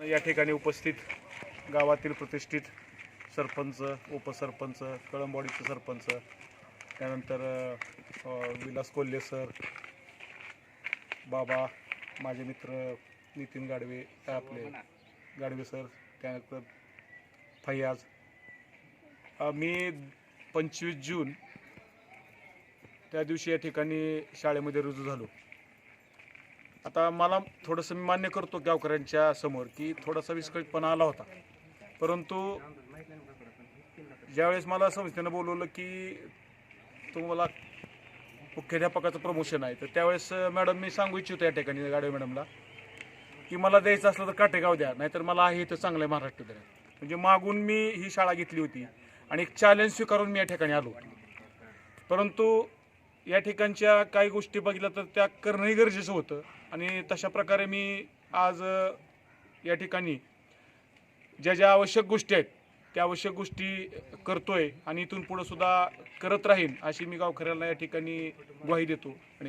या ठिकाणी उपस्थित गावातील प्रतिष्ठित सरपंच उपसरपंच कळंबवाडीचे सरपंच त्यानंतर विलास कोल्हे सर बाबा माझे मित्र नितीन गाडवे आपले गाडवे सर त्यानंतर फैयाज. मी पंचवीस जून त्या दिवशी या ठिकाणी शाळेमध्ये रुजू झालो. आता मला थोडंसं मी मान्य करतो गावकऱ्यांच्या समोर की थोडासा विस्कळीतपणा आला होता. परंतु ज्यावेळेस मला संस्थेनं बोलवलं की तुम्हाला मुख्याध्यापकाचं प्रमोशन आहे तर त्यावेळेस मॅडम मी सांगू इच्छितो या ठिकाणी गाडवे मॅडमला की मला द्यायचं असलं तर काटेगाव द्या नाहीतर मला आहे इथं चांगलं आहे महाराष्ट्र द्या म्हणजे मागून मी ही शाळा घेतली होती आणि एक चॅलेंज स्वीकारून मी या ठिकाणी आलो परंतु या ठिकाणच्या काही गोष्टी बघितल्या तर त्या करणंही गरजेचं होतं. आणि तशा प्रकारे मी आज या ठिकाणी ज्या ज्या आवश्यक गोष्टी आहेत त्या आवश्यक गोष्टी करतोय आणि इथून पुढं सुद्धा करत राहीन अशी मी गावकऱ्याला या ठिकाणी ग्वाही देतो आणि